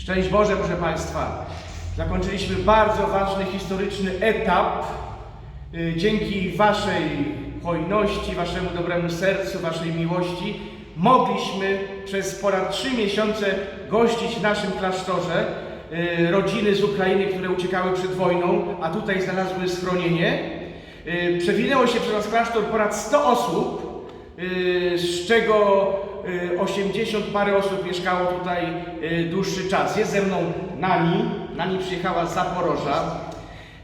Szczęść Boże, proszę Państwa. Zakończyliśmy bardzo ważny historyczny etap. Y, Dzięki Waszej hojności, Waszemu dobremu sercu, Waszej miłości mogliśmy przez ponad trzy miesiące gościć w naszym klasztorze y, rodziny z Ukrainy, które uciekały przed wojną, a tutaj znalazły schronienie. Y, Przewinęło się przez nasz klasztor ponad 100 osób, z czego 80 parę osób mieszkało tutaj y, dłuższy czas. Jest ze mną Nani. Nani przyjechała z Zaporoża.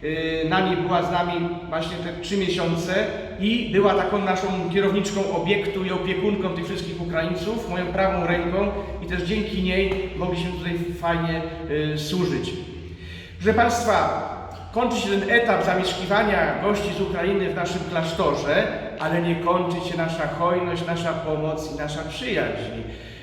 Y, Nani była z nami właśnie te trzy miesiące i była taką naszą kierowniczką obiektu i opiekunką tych wszystkich Ukraińców, moją prawą ręką i też dzięki niej mogliśmy tutaj fajnie y, służyć. Proszę Państwa, kończy się ten etap zamieszkiwania gości z Ukrainy w naszym klasztorze, ale nie kończy się nasza hojność, nasza pomoc i nasza przyjaźń.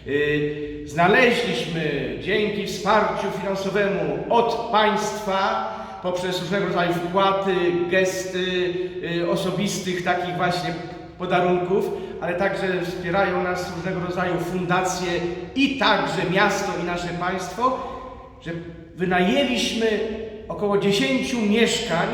Yy, Znaleźliśmy dzięki wsparciu finansowemu od państwa poprzez różnego rodzaju wpłaty, gesty yy, osobistych takich właśnie podarunków, ale także wspierają nas różnego rodzaju fundacje i także miasto i nasze państwo, że wynajęliśmy około 10 mieszkań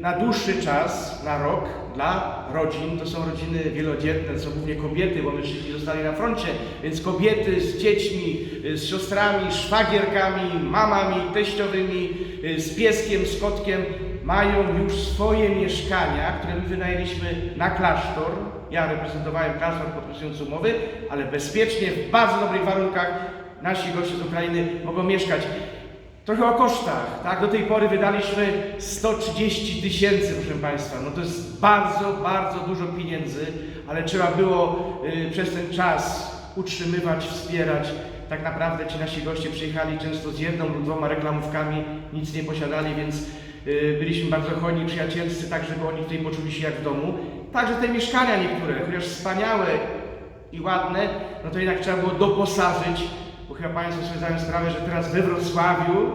na dłuższy czas, na rok, dla rodzin. To są rodziny wielodzietne, to są głównie kobiety, bo mężczyźni zostali na froncie, więc kobiety z dziećmi, yy, z siostrami, szwagierkami, mamami, teściowymi, yy, z pieskiem, z kotkiem mają już swoje mieszkania, które my wynajęliśmy na klasztor. Ja reprezentowałem klasztor podpisując umowy, ale bezpiecznie, w bardzo dobrych warunkach nasi goście z Ukrainy mogą mieszkać. Trochę o kosztach, tak? Do tej pory wydaliśmy 130 tysięcy, proszę Państwa. No to jest bardzo, bardzo dużo pieniędzy, ale trzeba było y, przez ten czas utrzymywać, wspierać. Tak naprawdę ci nasi goście przyjechali często z jedną lub dwoma reklamówkami, nic nie posiadali, więc y, byliśmy bardzo hojni, przyjacielscy, tak żeby oni tutaj poczuli się jak w domu. Także te mieszkania niektóre, chociaż wspaniałe i ładne, no to jednak trzeba było doposażyć, bo chyba Państwo sobie zdają sprawę, że teraz we Wrocławiu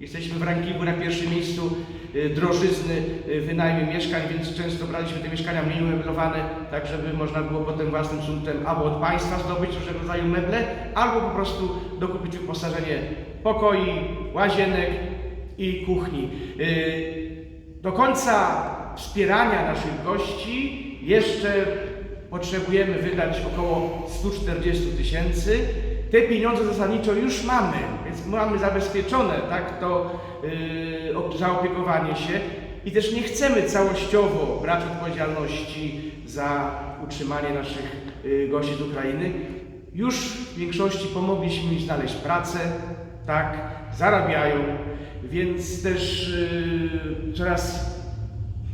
jesteśmy w rankingu na pierwszym miejscu y, drożyzny y, wynajmu mieszkań, więc często braliśmy te mieszkania mniej umeblowane, tak żeby można było potem własnym sumptem albo od państwa zdobyć różnego rodzaju meble, albo po prostu dokupić wyposażenie pokoi, łazienek i kuchni. Y, Do końca wspierania naszych gości jeszcze potrzebujemy wydać około 140 tysięcy. Te pieniądze zasadniczo już mamy, więc mamy zabezpieczone tak, to yy, op- zaopiekowanie się i też nie chcemy całościowo brać odpowiedzialności za utrzymanie naszych yy, gości z Ukrainy. Już w większości pomogliśmy im znaleźć pracę, tak, zarabiają, więc też yy, coraz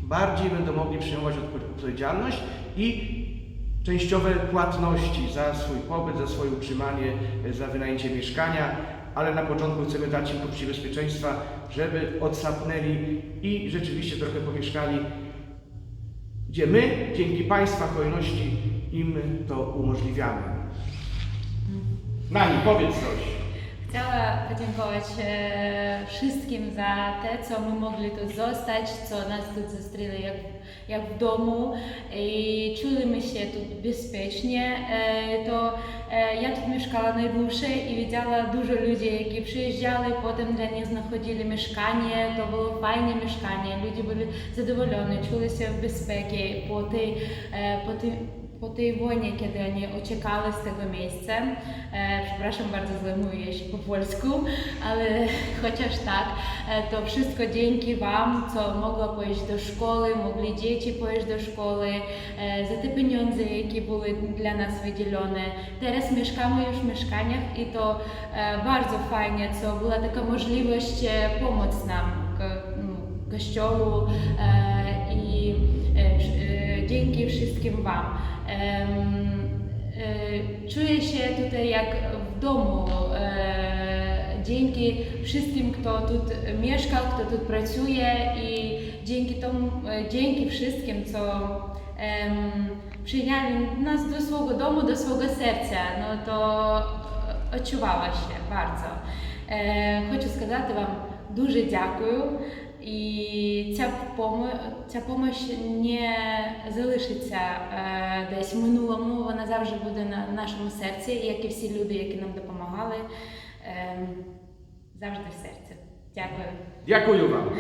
bardziej będą mogli przyjmować odpo- odpowiedzialność i częściowe płatności za swój pobyt, za swoje utrzymanie, e, za wynajęcie mieszkania, ale na początku chcemy dać im poczucie bezpieczeństwa, żeby odsapnęli i rzeczywiście trochę pomieszkali, gdzie my dzięki Państwa hojności im to umożliwiamy. Nani, powiedz coś. Chciała podziękować e, wszystkim za te, co my mogli tu zostać, co nas tu zустріли jak, jak w domu i czulimy się tu bezpiecznie. E, to e, ja tu mieszkała najdłużej i widziała dużo ludzi, які przyjeżdżali, potem dla nich znachodzili mieszkanie, to było fajne mieszkanie, ludzie byli zadowoleni, czuli się w bezpiece po tej, e, po tej po tej wojnie, kiedy oni uciekali z tego miejsca. E, przepraszam bardzo, zajmuję się po polsku, ale chociaż tak, e, to wszystko dzięki Wam, co mogła pójść do szkoły, mogli dzieci pójść do szkoły, e, za te pieniądze, jakie były dla nas wydzielone. Teraz mieszkamy już w mieszkaniach i to e, bardzo fajnie, co była taka możliwość e, pomóc nam, kościołu e, i e, e, dzięki wszystkim Wam. Em, e, Czuję się tutaj jak w domu. e, Dzięki wszystkim, kto tu mieszka, kto tu pracuje i dzięki tomu, e, dzięki wszystkim, co em, przyjęli nas do swojego domu, do swojego serca. No to odczuwała się bardzo. Е, Хочу сказати вам дуже дякую. І ця помощ, ця помощ не залишиться е, десь в минулому, вона завжди буде на нашому серці, як і всі люди, які нам допомагали, е, завжди в серці. Дякую. Дякую Wam.